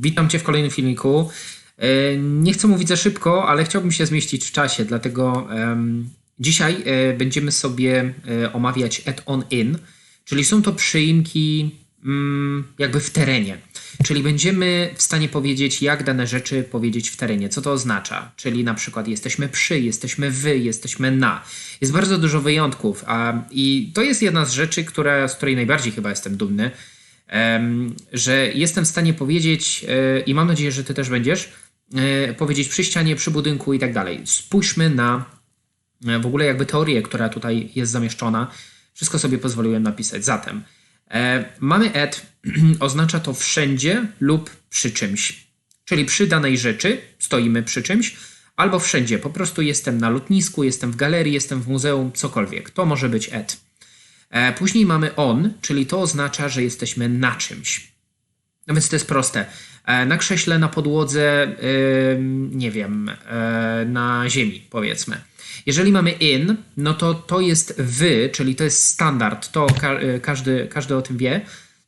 Witam Cię w kolejnym filmiku. E, nie chcę mówić za szybko, ale chciałbym się zmieścić w czasie, dlatego dzisiaj e, będziemy sobie e, omawiać add-on-in, czyli są to przyimki um, jakby w terenie. Czyli będziemy w stanie powiedzieć, jak dane rzeczy powiedzieć w terenie. Co to oznacza? Czyli na przykład jesteśmy przy, jesteśmy wy, jesteśmy na. Jest bardzo dużo wyjątków a, i to jest jedna z rzeczy, która, z której najbardziej chyba jestem dumny, że jestem w stanie powiedzieć, e, i mam nadzieję, że ty też będziesz, e, powiedzieć przy ścianie, przy budynku i tak dalej. Spójrzmy na e, w ogóle jakby teorię, która tutaj jest zamieszczona. Wszystko sobie pozwoliłem napisać. Zatem mamy at, oznacza to wszędzie lub przy czymś. Czyli przy danej rzeczy stoimy przy czymś, albo wszędzie. Po prostu jestem na lotnisku, jestem w galerii, jestem w muzeum, cokolwiek. To może być at. E, później mamy on, czyli to oznacza, że jesteśmy na czymś. No więc to jest proste. E, na krześle, na podłodze, nie wiem, e, na ziemi, powiedzmy. Jeżeli mamy in, no to to jest wy, czyli to jest standard, to każdy, każdy o tym wie.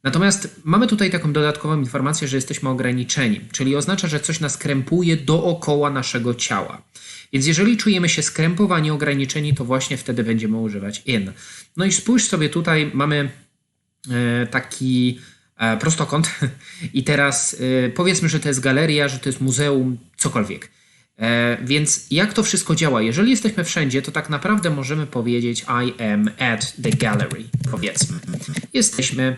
Natomiast mamy tutaj taką dodatkową informację, że jesteśmy ograniczeni, czyli oznacza, że coś nas krępuje dookoła naszego ciała. Więc jeżeli czujemy się skrępowani, ograniczeni, to właśnie wtedy będziemy używać in. No i spójrz sobie tutaj, mamy e, taki e, prostokąt i teraz e, powiedzmy, że to jest galeria, że to jest muzeum, cokolwiek. Więc jak to wszystko działa? Jeżeli jesteśmy wszędzie, to tak naprawdę możemy powiedzieć I am at the gallery, powiedzmy. Jesteśmy,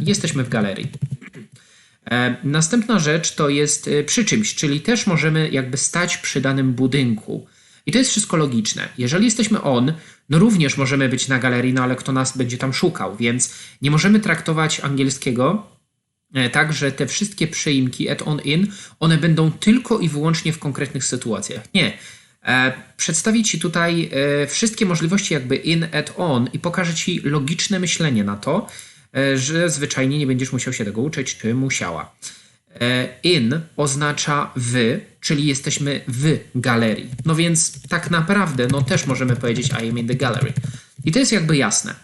jesteśmy w galerii. E, następna rzecz to jest e, przy czymś, czyli też możemy jakby stać przy danym budynku. I to jest wszystko logiczne. Jeżeli jesteśmy on, no również możemy być na galerii, no ale kto nas będzie tam szukał, więc nie możemy traktować angielskiego e, tak, że te wszystkie przyimki at on in, one będą tylko i wyłącznie w konkretnych sytuacjach. Nie. Przedstawię Ci tutaj wszystkie możliwości jakby in, at on i pokażę Ci logiczne myślenie na to, E, że zwyczajnie nie będziesz musiał się tego uczyć, czy musiała. E, in oznacza wy, czyli jesteśmy w galerii. No więc tak naprawdę, no też możemy powiedzieć I am in the gallery. I to jest jakby jasne.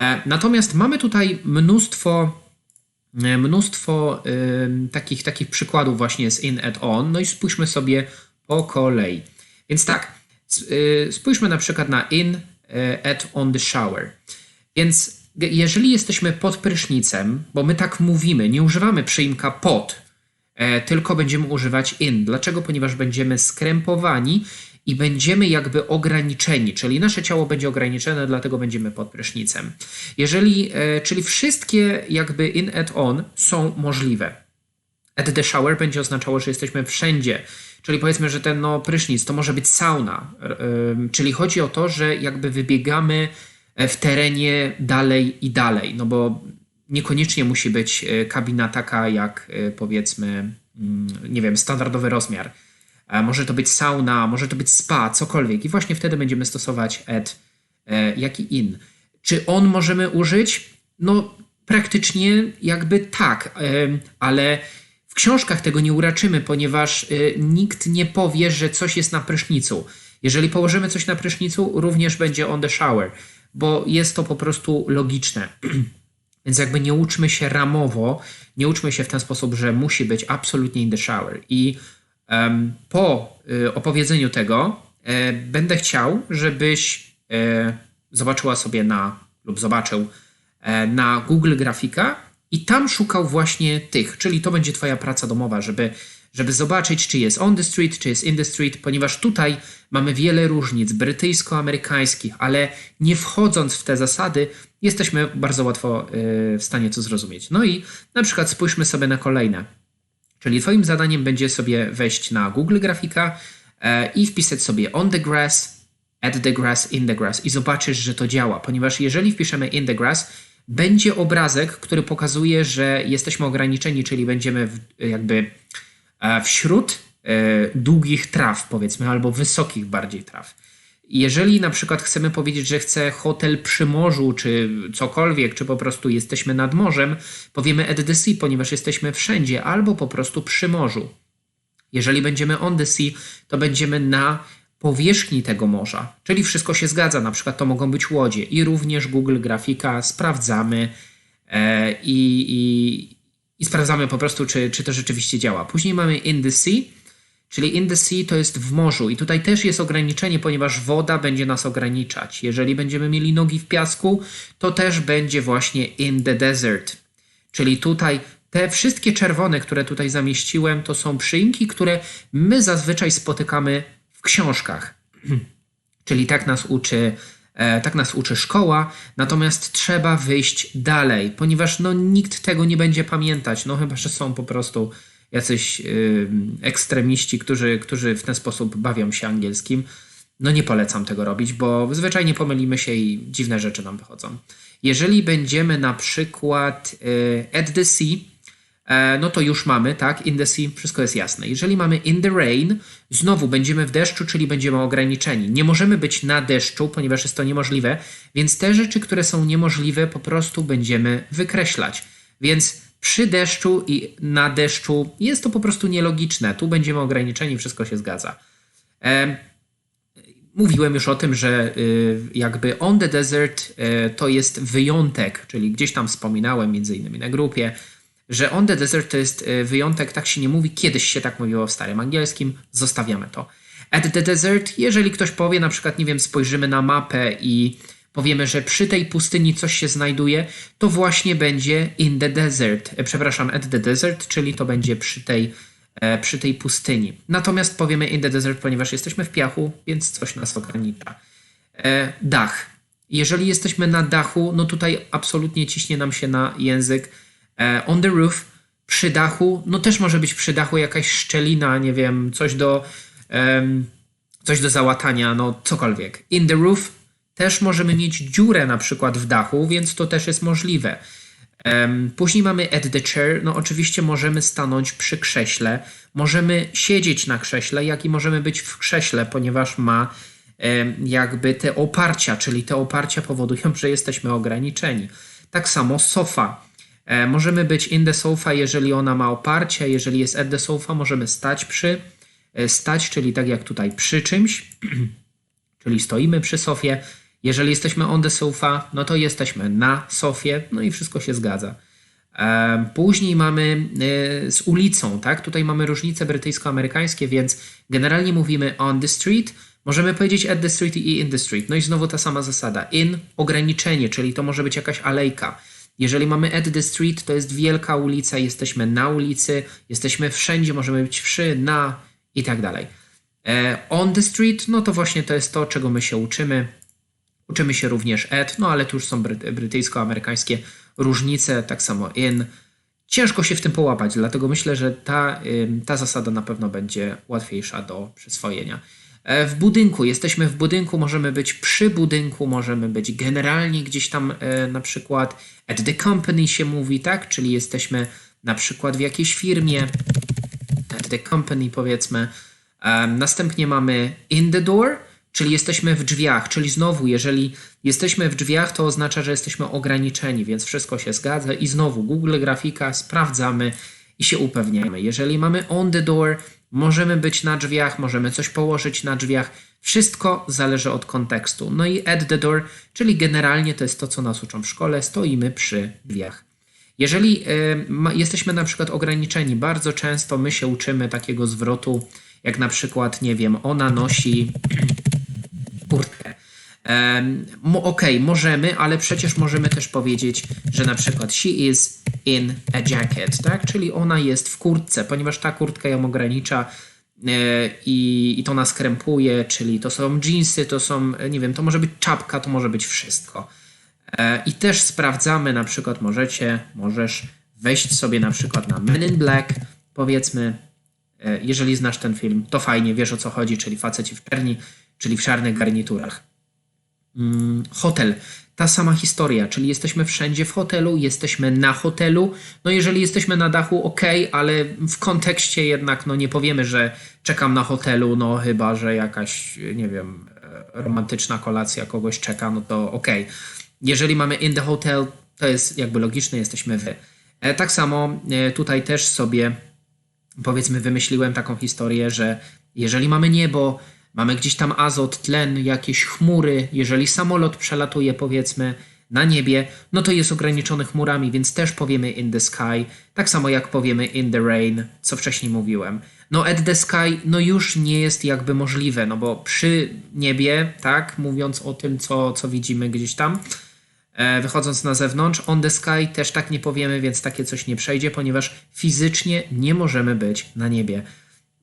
E, natomiast mamy tutaj mnóstwo mnóstwo y, takich, takich przykładów właśnie z in, at, on. No i spójrzmy sobie po kolei. Więc tak, spójrzmy na przykład na in, at, on the shower. Więc jeżeli jesteśmy pod prysznicem, bo my tak mówimy, nie używamy przyimka pod, e, tylko będziemy używać in. Dlaczego? Ponieważ będziemy skrępowani i będziemy jakby ograniczeni, czyli nasze ciało będzie ograniczone, dlatego będziemy pod prysznicem. Jeżeli, e, czyli wszystkie jakby in and on są możliwe. At the shower będzie oznaczało, że jesteśmy wszędzie. Czyli powiedzmy, że ten no, prysznic to może być sauna. Czyli chodzi o to, że jakby wybiegamy E, w terenie dalej i dalej, no bo niekoniecznie musi być e, kabina taka jak e, powiedzmy, mm, nie wiem, standardowy rozmiar. Może to być sauna, może to być spa, cokolwiek. I właśnie wtedy będziemy stosować add, jak i in. Czy on możemy użyć? No, praktycznie jakby tak, ale w książkach tego nie uraczymy, ponieważ nikt nie powie, że coś jest na prysznicu. Jeżeli położymy coś na prysznicu, również będzie on the shower bo jest to po prostu logiczne. Więc jakby nie uczmy się ramowo, nie uczmy się w ten sposób, że musi być absolutnie in the shower. I um, po y, opowiedzeniu tego y, będę chciał, żebyś y, zobaczyła sobie na lub zobaczył na Google Grafika i tam szukał właśnie tych, czyli to będzie Twoja praca domowa, żeby żeby zobaczyć, czy jest on the street, czy jest in the street, ponieważ tutaj mamy wiele różnic brytyjsko-amerykańskich, ale nie wchodząc w te zasady, jesteśmy bardzo łatwo y, w stanie to zrozumieć. No i na przykład spójrzmy sobie na kolejne. Czyli Twoim zadaniem będzie sobie wejść na Google Grafika e, i wpisać sobie on the grass, at the grass, in the grass i zobaczysz, że to działa, ponieważ jeżeli wpiszemy in the grass, będzie obrazek, który pokazuje, że jesteśmy ograniczeni, czyli będziemy jakby wśród e, długich traw, powiedzmy, albo wysokich bardziej traw. Jeżeli na przykład chcemy powiedzieć, że chcę hotel przy morzu, czy cokolwiek, czy po prostu jesteśmy nad morzem, powiemy at the sea, ponieważ jesteśmy wszędzie, albo po prostu przy morzu. Jeżeli będziemy on the sea, to będziemy na powierzchni tego morza, czyli wszystko się zgadza, na przykład to mogą być łodzie i również Google Grafika sprawdzamy e, i, i i sprawdzamy po prostu, czy, czy to rzeczywiście działa. Później mamy in the sea, czyli in the sea to jest w morzu i tutaj też jest ograniczenie, ponieważ woda będzie nas ograniczać. Jeżeli będziemy mieli nogi w piasku, to też będzie właśnie in the desert. Czyli tutaj te wszystkie czerwone, które tutaj zamieściłem, to są przyimki, które my zazwyczaj spotykamy w książkach. Czyli tak nas uczy tak nas uczy szkoła, natomiast trzeba wyjść dalej, ponieważ no, nikt tego nie będzie pamiętać, no chyba, że są po prostu jacyś yy, ekstremiści, którzy, którzy w ten sposób bawią się angielskim. No nie polecam tego robić, bo zwyczajnie pomylimy się i dziwne rzeczy nam wychodzą. Jeżeli będziemy na przykład yy, at the sea, E, no to już mamy, tak, in the sea, wszystko jest jasne. Jeżeli mamy in the rain, znowu będziemy w deszczu, czyli będziemy ograniczeni. Nie możemy być na deszczu, ponieważ jest to niemożliwe, więc te rzeczy, które są niemożliwe, po prostu będziemy wykreślać. Więc przy deszczu i na deszczu jest to po prostu nielogiczne. Tu będziemy ograniczeni, wszystko się zgadza. E, mówiłem już o tym, że y, jakby on the desert y, to jest wyjątek, czyli gdzieś tam wspominałem, między innymi na grupie, że on the desert to jest e, wyjątek, tak się nie mówi, kiedyś się tak mówiło w starym angielskim, zostawiamy to. At the desert, jeżeli ktoś powie, na przykład, nie wiem, spojrzymy na mapę i powiemy, że przy tej pustyni coś się znajduje, to właśnie będzie in the desert, e, przepraszam, at the desert, czyli to będzie przy tej, e, przy tej pustyni. Natomiast powiemy in the desert, ponieważ jesteśmy w piachu, więc coś nas ogranicza. Dach. Jeżeli jesteśmy na dachu, no tutaj absolutnie ciśnie nam się na język E, on the roof, przy dachu, no też może być przy dachu jakaś szczelina, nie wiem, coś do, um, coś do załatania, no cokolwiek. In the roof też możemy mieć dziurę na przykład w dachu, więc to też jest możliwe. Um, później mamy at the chair, no oczywiście możemy stanąć przy krześle, możemy siedzieć na krześle, jak i możemy być w krześle, ponieważ ma um, jakby te oparcia, czyli te oparcia powodują, że jesteśmy ograniczeni. Tak samo sofa. E, możemy być in the sofa, jeżeli ona ma oparcie, jeżeli jest at the sofa, możemy stać przy, e, stać, czyli tak jak tutaj przy czymś, czyli stoimy przy sofie. Jeżeli jesteśmy on the sofa, no to jesteśmy na sofie, no i wszystko się zgadza. E, później mamy z ulicą, tak? Tutaj mamy różnice brytyjsko-amerykańskie, więc generalnie mówimy on the street, możemy powiedzieć at the street i in the street. No i znowu ta sama zasada. In ograniczenie, czyli to może być jakaś alejka. Jeżeli mamy at the street, to jest wielka ulica, jesteśmy na ulicy, jesteśmy wszędzie, możemy być wszy, na i tak dalej. E, on the street, no to właśnie to jest to, czego my się uczymy. Uczymy się również at, no ale tu już są brytyjsko-amerykańskie różnice, tak samo in. Ciężko się w tym połapać, dlatego myślę, że ta, ta zasada na pewno będzie łatwiejsza do przyswojenia. E, w budynku. Jesteśmy w budynku, możemy być przy budynku, możemy być generalnie gdzieś tam e, na przykład at the company się mówi, tak? Czyli jesteśmy na przykład w jakiejś firmie, at the company powiedzmy. E, następnie mamy in the door, czyli jesteśmy w drzwiach, czyli znowu, jeżeli jesteśmy w drzwiach, to oznacza, że jesteśmy ograniczeni, więc wszystko się zgadza i znowu Google Grafika, sprawdzamy i się upewniamy. Jeżeli mamy on the door, Możemy być na drzwiach, możemy coś położyć na drzwiach. Wszystko zależy od kontekstu. No i at the door, czyli generalnie to jest to, co nas uczą w szkole, stoimy przy drzwiach. Jeżeli y, ma, jesteśmy na przykład ograniczeni, bardzo często my się uczymy takiego zwrotu, jak na przykład, nie wiem, ona nosi. Okay, możemy, ale przecież możemy też powiedzieć, że na przykład she is in a jacket, tak? Czyli ona jest w kurtce, ponieważ ta kurtka ją ogranicza e, i, i to nas krępuje, czyli to są jeansy, to są, nie wiem, to może być czapka, to może być wszystko. E, I też sprawdzamy, na przykład możecie, możesz wejść sobie na przykład na Men in Black, powiedzmy, e, jeżeli znasz ten film, to fajnie, wiesz o co chodzi, czyli faceci w czerni, czyli w czarnych garniturach. Mm, hotel. Ta sama historia, czyli jesteśmy wszędzie w hotelu, jesteśmy na hotelu. No jeżeli jesteśmy na dachu, ok, ale w kontekście jednak no nie powiemy, że czekam na hotelu, no chyba, że jakaś, nie wiem, e, romantyczna kolacja kogoś czeka, no to ok. Jeżeli mamy in the hotel, to jest jakby logiczne, jesteśmy wy. E, tak samo e, tutaj też sobie powiedzmy wymyśliłem taką historię, że jeżeli mamy niebo, Mamy gdzieś tam azot, tlen, jakieś chmury. Jeżeli samolot przelatuje, powiedzmy, na niebie, no to jest ograniczone chmurami, więc też powiemy in the sky, tak samo jak powiemy in the rain, co wcześniej mówiłem. No at the sky, no już nie jest jakby możliwe, no bo przy niebie, tak, mówiąc o tym, co, co widzimy gdzieś tam, e, wychodząc na zewnątrz, on the sky też tak nie powiemy, więc takie coś nie przejdzie, ponieważ fizycznie nie możemy być na niebie.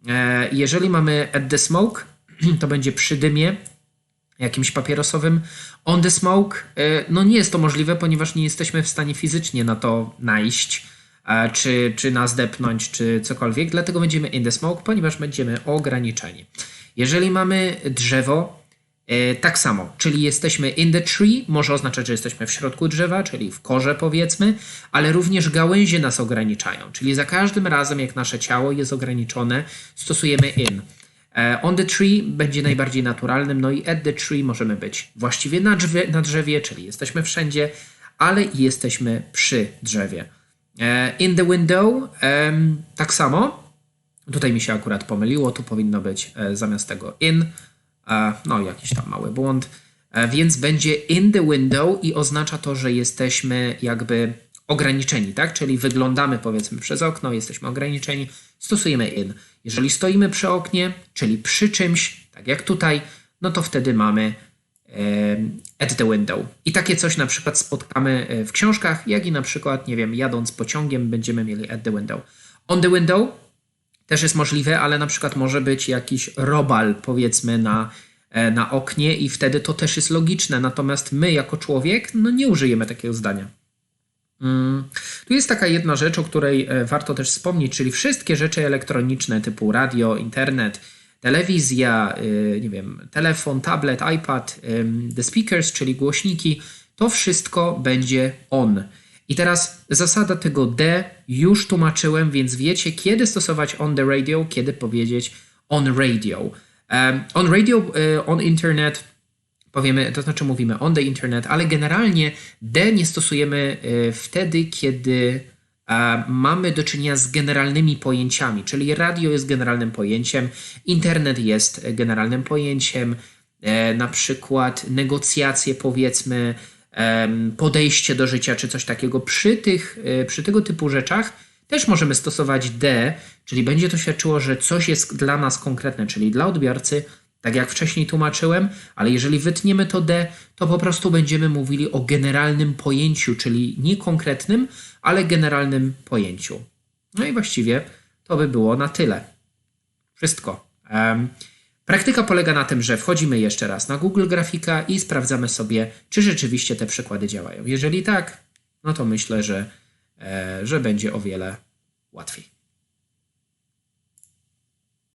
E, jeżeli mamy at the smoke, to będzie przy dymie, jakimś papierosowym. On the smoke, e, no nie jest to możliwe, ponieważ nie jesteśmy w stanie fizycznie na to najść, e, czy, czy nas depnąć, czy cokolwiek, dlatego będziemy in the smoke, ponieważ będziemy ograniczeni. Jeżeli mamy drzewo, e, tak samo, czyli jesteśmy in the tree, może oznaczać, że jesteśmy w środku drzewa, czyli w korze powiedzmy, ale również gałęzie nas ograniczają, czyli za każdym razem, jak nasze ciało jest ograniczone, stosujemy in. E, on the tree będzie najbardziej naturalnym, no i at the tree możemy być właściwie na drzewie, na drzewie czyli jesteśmy wszędzie, ale i jesteśmy przy drzewie. E, in the window tak samo. Tutaj mi się akurat pomyliło, tu powinno być e, zamiast tego in, no jakiś tam mały błąd, więc będzie in the window i oznacza to, że jesteśmy jakby ograniczeni, tak? Czyli wyglądamy powiedzmy przez okno, jesteśmy ograniczeni, stosujemy in. Jeżeli stoimy przy oknie, czyli przy czymś, tak jak tutaj, no to wtedy mamy at the window. I takie coś na przykład spotkamy e, w książkach, jak i na przykład, nie wiem, jadąc pociągiem będziemy mieli at the window. On the window też jest możliwe, ale na przykład może być jakiś robal, powiedzmy, na, e, na oknie i wtedy to też jest logiczne. Natomiast my jako człowiek, no nie użyjemy takiego zdania. Mm. Tu jest taka jedna rzecz, o której e, warto też wspomnieć, czyli wszystkie rzeczy elektroniczne typu radio, internet, telewizja, e, nie wiem, telefon, tablet, iPad, the speakers, czyli głośniki, to wszystko będzie on. I teraz zasada tego D już tłumaczyłem, więc wiecie, kiedy stosować on the radio, kiedy powiedzieć on radio. on radio, e, on internet powiemy, to znaczy mówimy on the internet, ale generalnie D nie stosujemy e, wtedy, kiedy mamy do czynienia z generalnymi pojęciami, czyli radio jest generalnym pojęciem, internet jest generalnym pojęciem, e, na przykład negocjacje, powiedzmy, podejście do życia czy coś takiego. Przy, tych, e, przy tego typu rzeczach też możemy stosować D, czyli będzie to świadczyło, że coś jest dla nas konkretne, czyli dla odbiorcy tak jak wcześniej tłumaczyłem, ale jeżeli wytniemy to D, to po prostu będziemy mówili o generalnym pojęciu, czyli nie konkretnym, ale generalnym pojęciu. No i właściwie to by było na tyle. Wszystko. Um, praktyka polega na tym, że wchodzimy jeszcze raz na Google Grafika i sprawdzamy sobie, czy rzeczywiście te przykłady działają. Jeżeli tak, no to myślę, że, e, że będzie o wiele łatwiej.